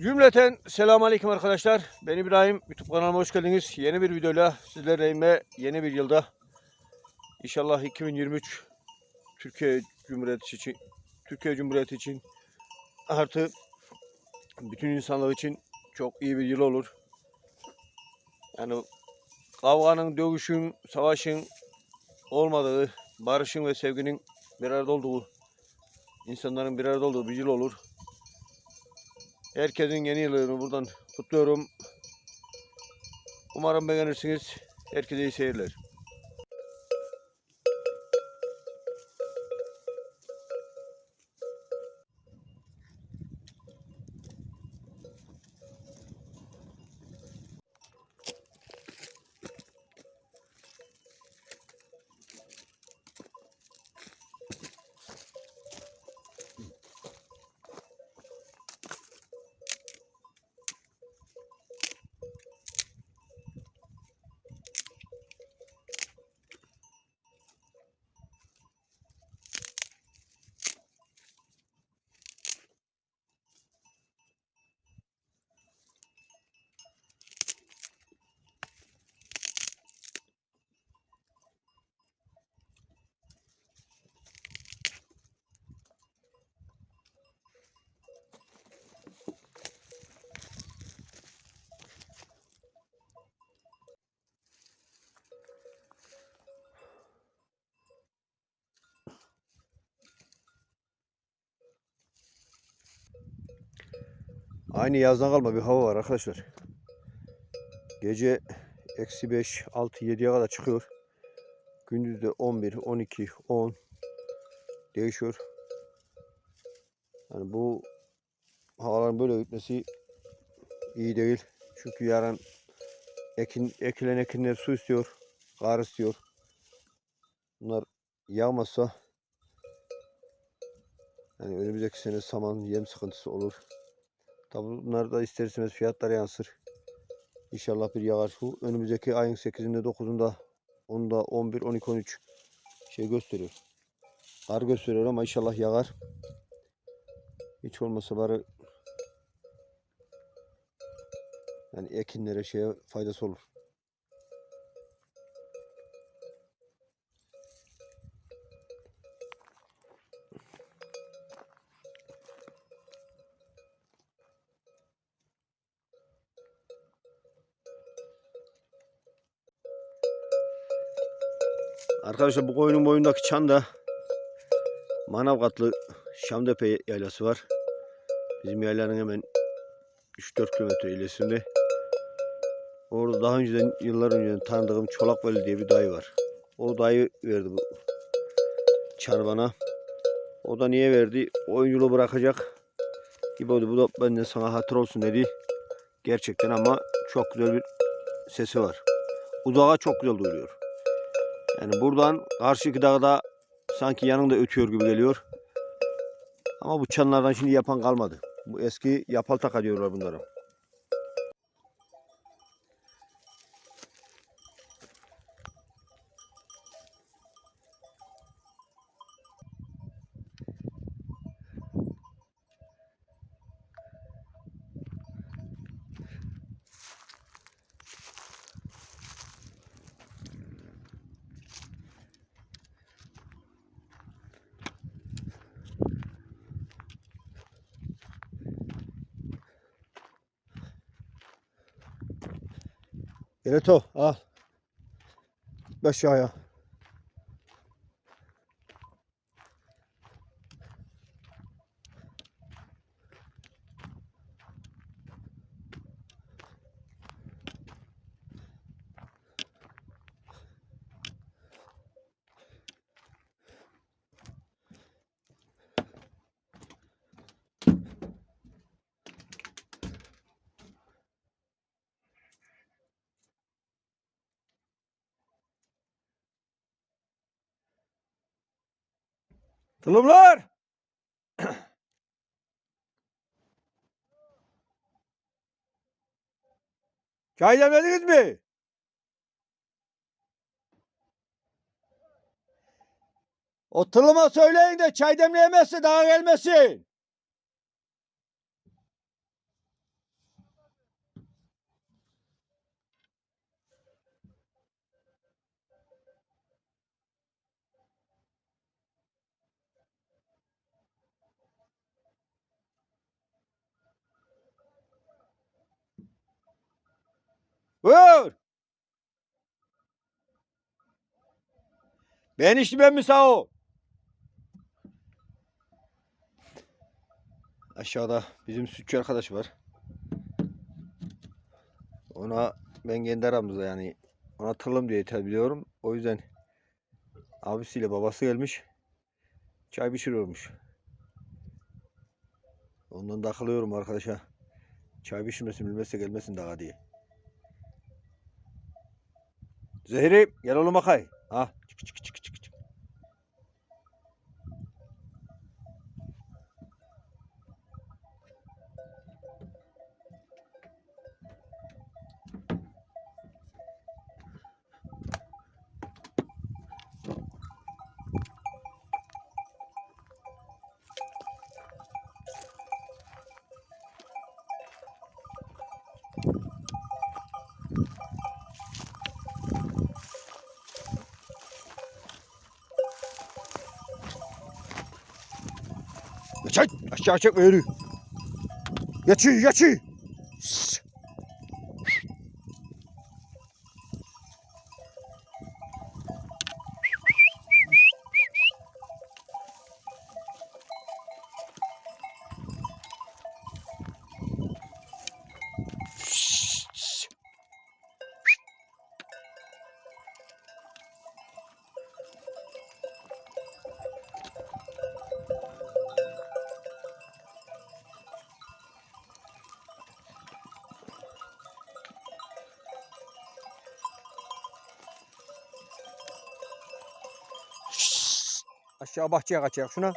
Cümleten selamun aleyküm arkadaşlar. Ben İbrahim. YouTube kanalıma hoş geldiniz. Yeni bir videoyla sizlerleyim ve yeni bir yılda inşallah 2023 Türkiye Cumhuriyeti için Türkiye Cumhuriyeti için artı bütün insanlık için çok iyi bir yıl olur. Yani kavganın, dövüşün, savaşın olmadığı, barışın ve sevginin bir arada olduğu, insanların bir arada olduğu bir yıl olur. Herkesin yeni yılını buradan kutluyorum. Umarım beğenirsiniz. Herkese iyi seyirler. Aynı yazdan kalma bir hava var arkadaşlar. Gece eksi 5, 6, 7'ye kadar çıkıyor. Gündüz de 11, 12, 10 değişiyor. Yani bu havaların böyle gitmesi iyi değil. Çünkü yarın ekin, ekilen ekinler su istiyor, kar istiyor. Bunlar yağmazsa yani önümüzdeki sene saman yem sıkıntısı olur. Tabi bunlar da ister istemez fiyatlara yansır. İnşallah bir yağar su. Önümüzdeki ayın 8'inde 9'unda 10'da 11, 12, 13 şey gösteriyor. Kar gösteriyor ama inşallah yağar. Hiç olmasa bari yani ekinlere şeye faydası olur. Arkadaşlar bu koyunun boyundaki çan da Manavgatlı Şamtepe yaylası var. Bizim yaylanın hemen 3-4 kilometre ilerisinde. Orada daha önceden yıllar önceden tanıdığım Çolakveli diye bir dayı var. O dayı verdi bu çanı bana. O da niye verdi? Oyunculuğu bırakacak. Oldu. Bu da benden sana hatır olsun dedi. Gerçekten ama çok güzel bir sesi var. Uzağa çok güzel duyuluyor. Yani buradan karşıki dağda sanki yanında ötüyor gibi geliyor. Ama bu çanlardan şimdi yapan kalmadı. Bu eski yapal taka diyorlar bunlara. Gereto al. Aşağıya. Tulumlar! Çay demlediniz mi? O tılıma söyleyin de çay demleyemezse daha gelmesin. Vur. Ben içti ben mi sağ ol? Aşağıda bizim sütçü arkadaş var. Ona ben kendi aramızda yani ona tırlım diye hitap ediyorum. O yüzden abisiyle babası gelmiş. Çay pişiriyormuş. Ondan da akılıyorum arkadaşa. Çay pişirmesin bilmezse gelmesin daha diye. Zehri gel oğlum bakay. Ha çık çık çık çık çık. Geç ay, aşağı çekme yürü. Geçi geçi. Aşağı bahçeye kaçacak şuna.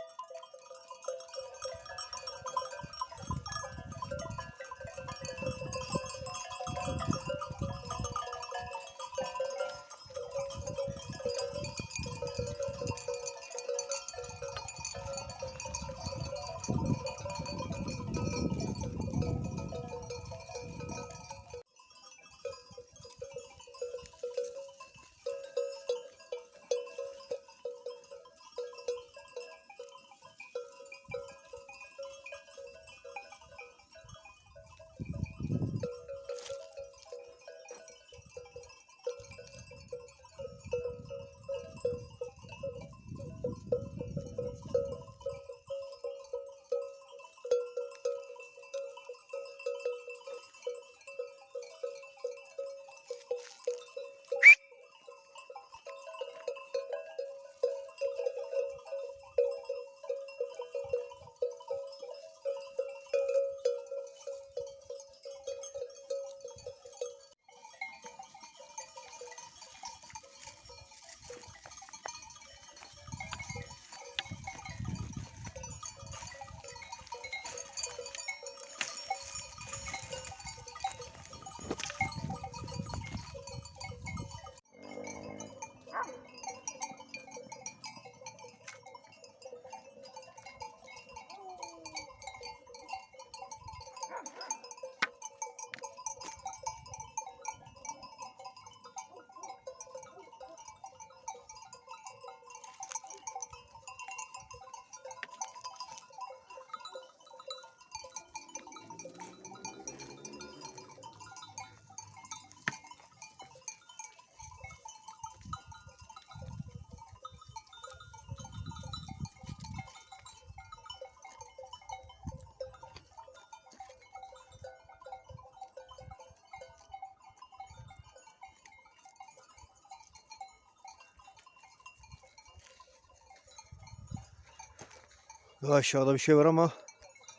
Daha aşağıda bir şey var ama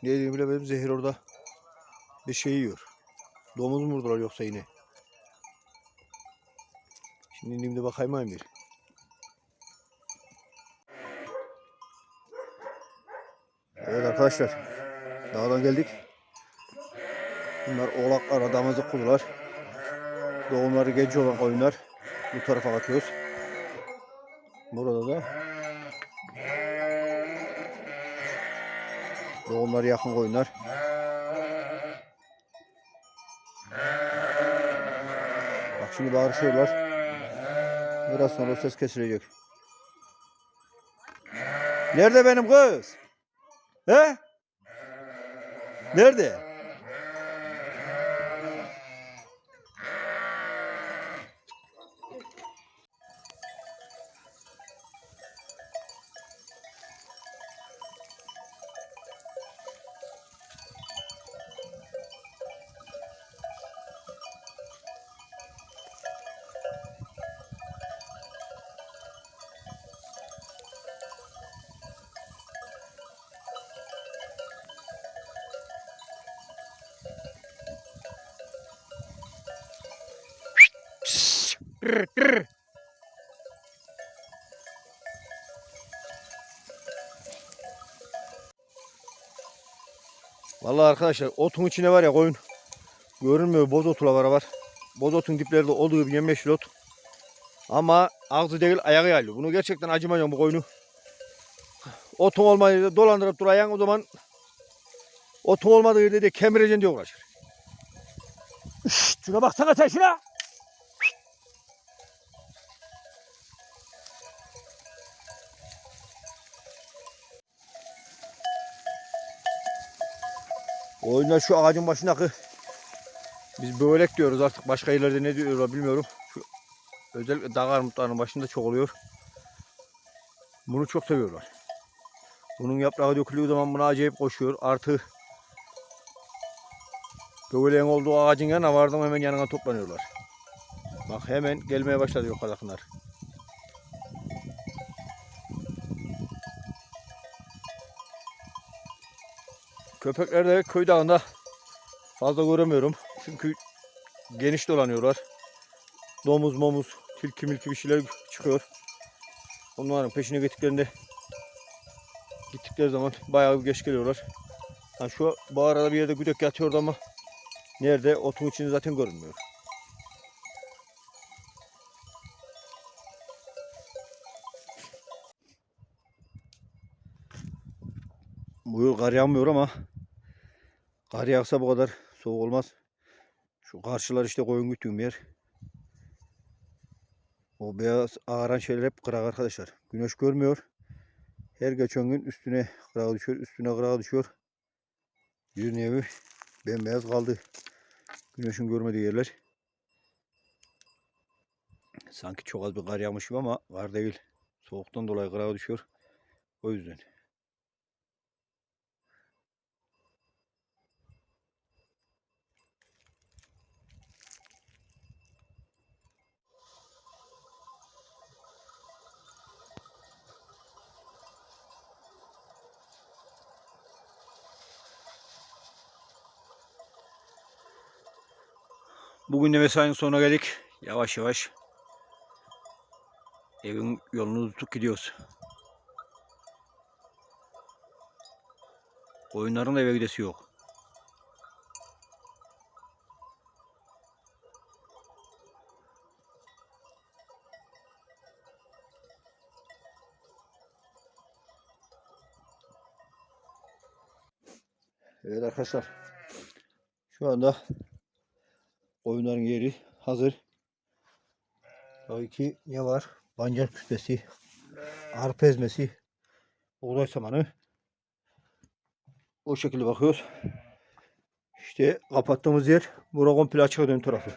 ne dediğimi bilemedim. Zehir orada bir şey yiyor. Domuz mu vurdular yoksa yine? Şimdi indiğimde bakayım bir. Evet arkadaşlar. Dağdan geldik. Bunlar oğlaklar, damızlık kuzular. Doğumları genç olan koyunlar. Bu tarafa atıyoruz. Burada da Doğumları yakın koyunlar. Bak şimdi bağırışıyorlar. Biraz sonra ses kesilecek. Nerede benim kız? He? Nerede? Kır, kır. Vallahi arkadaşlar otun içine var ya koyun. Görünmüyor boz otla var. Boz otun dipleri de olduğu gibi yemyeşil ot. Ama ağzı değil ayağı yaylı. Bunu gerçekten acımayacağım bu koyunu. Otun yerde dolandırıp durayan o zaman otun olmadığı yerde de kemireceksin diye uğraşır. Şşt, şuna baksana sen. Oyunda şu ağacın başındaki biz börek diyoruz artık başka yerlerde ne diyorlar bilmiyorum. Şu özellikle dağ armutlarının başında çok oluyor. Bunu çok seviyorlar. Bunun yaprağı döküldüğü zaman buna acayip koşuyor. Artı Böğleğin olduğu ağacın yanına vardım hemen yanına toplanıyorlar. Bak hemen gelmeye başladı yukarıdakiler. Köpekler de köy dağında fazla göremiyorum. Çünkü geniş dolanıyorlar. Domuz momuz, tilki milki bir şeyler çıkıyor. Onların peşine gittiklerinde gittikleri zaman bayağı bir geç geliyorlar. Ha şu bu arada bir yerde güdek yatıyordu ama nerede otun içinde zaten görünmüyor. Bu yıl kar yağmıyor ama kar yağsa bu kadar soğuk olmaz. Şu karşılar işte koyun güttüğüm yer. O beyaz ağaran şeyler hep kırak arkadaşlar. Güneş görmüyor. Her geçen gün üstüne kırağa düşüyor, üstüne kırağa düşüyor. Bir nevi bembeyaz kaldı. Güneşin görmediği yerler. Sanki çok az bir kar yağmış gibi ama kar değil. Soğuktan dolayı kırağa düşüyor. O yüzden. Bugün de mesainin sonuna geldik. Yavaş yavaş evin yolunu tutup gidiyoruz. Koyunların da eve gidesi yok. Evet arkadaşlar. Şu anda Oyunların yeri hazır. Tabii ki ne var? Pancar küspesi, arpa ezmesi, buğday samanı. O şekilde bakıyoruz. İşte kapattığımız yer bura komple açık ön tarafı.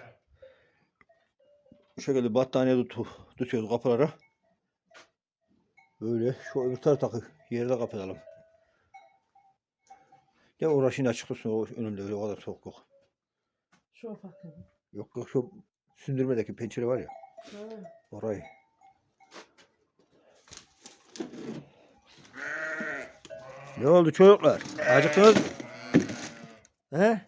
Bu şekilde battaniye tutu, tutuyoruz kapılara. Böyle şu öbür taraftaki yeri de kapatalım. Ya uğraşın açık tutsun o önünde öyle o kadar soğuk yok. Şu ufak. Yok yok şu sündürmedeki pencere var ya Ha. orayı. Ne oldu çocuklar? Acıktınız mı? He?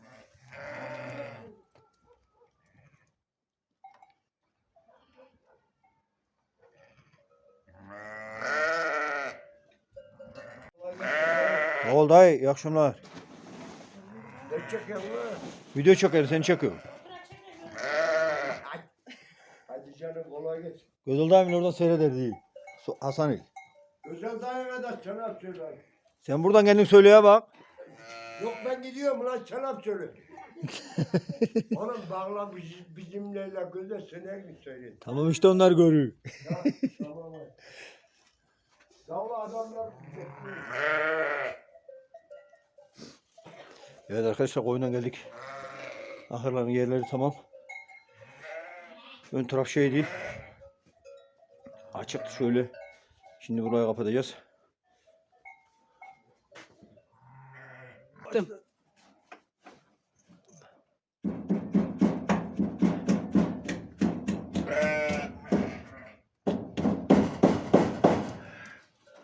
Ne oldu dayı? İyi akşamlar. Video çekerim seni çekiyorum. Hadi canım kolay gelsin. Gözül dayımın oradan seyrederdi. So- Hasan İl. Özel dayana da selam söyle. Sen buradan kendin söyle ya bak. Yok ben gidiyorum lan selam söyle. Oğlum bağla biz, bizimle göze söner mi söyle? Tamam işte onlar görüyor. Ya, tamam. Davla adamlar Evet arkadaşlar koyundan geldik. Ahırların yerleri tamam. Ön taraf şeydi. Açıktı şöyle. Şimdi burayı kapatacağız.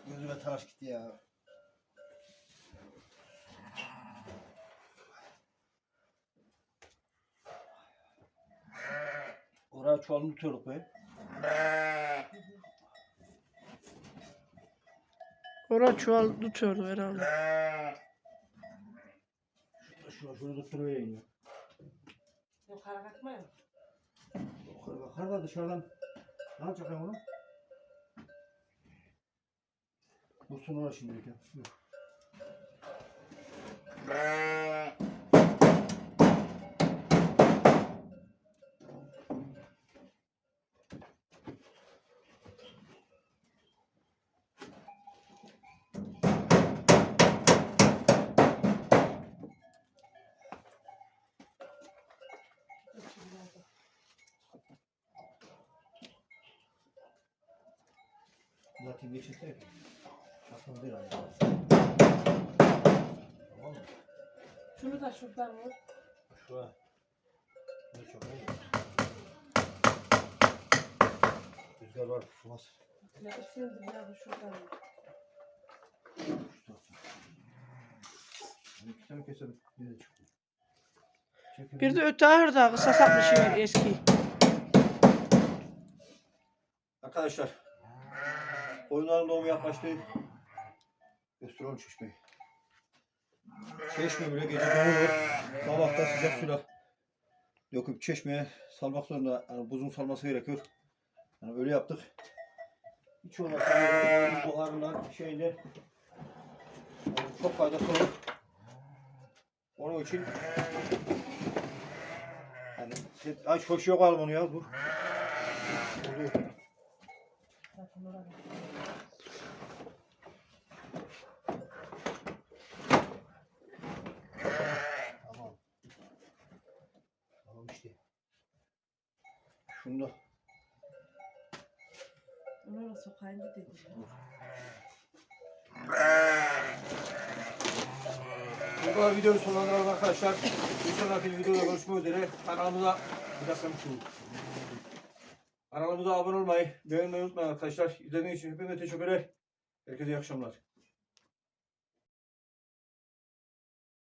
Gözüme taş gitti ya. Bayağı çuvalını tutuyorduk be. Orada çuval tutuyordu herhalde. Şurada şunu tutturuyor yine. Yukarı ya. Yukarı bakar da dışarıdan ne yapacak ya bunu? Dursun orada şimdi. Dur. Zaten geçirse aklım bir ay. Tamam mı? Şunu da şuradan vur. Şuraya. Ne çok iyi. Rüzgar var tutmaz. Ya şimdi ya bu şuradan vur. İki tane keselim. Bir de çıkıyor. Çekelim. Bir de öte ahırda kısa var eski. Arkadaşlar. Oyunların doğumu yaklaştı. Gösteriyorum çeşmeyi. Çeşme bile gece doğuyor. Sabahta sıcak suyla döküp çeşmeye salmak zorunda. Yani buzun salması gerekiyor. Yani öyle yaptık. Hiç olmazsa buharından şeyinde yani çok faydası olur. Onun için yani ay al bunu ya dur. Oluyor. Bakın orada. Tamam. Tamam işte. Şunu Onu da sokayım dedi. bu kadar videoyu sonlandıralım arkadaşlar. Bir sonraki videoda görüşmek üzere. Kanalımıza bir dakika bir şey. Kanalımıza abone olmayı, beğenmeyi unutmayın arkadaşlar. İzlediğiniz için hepinize teşekkürler. Herkese iyi akşamlar.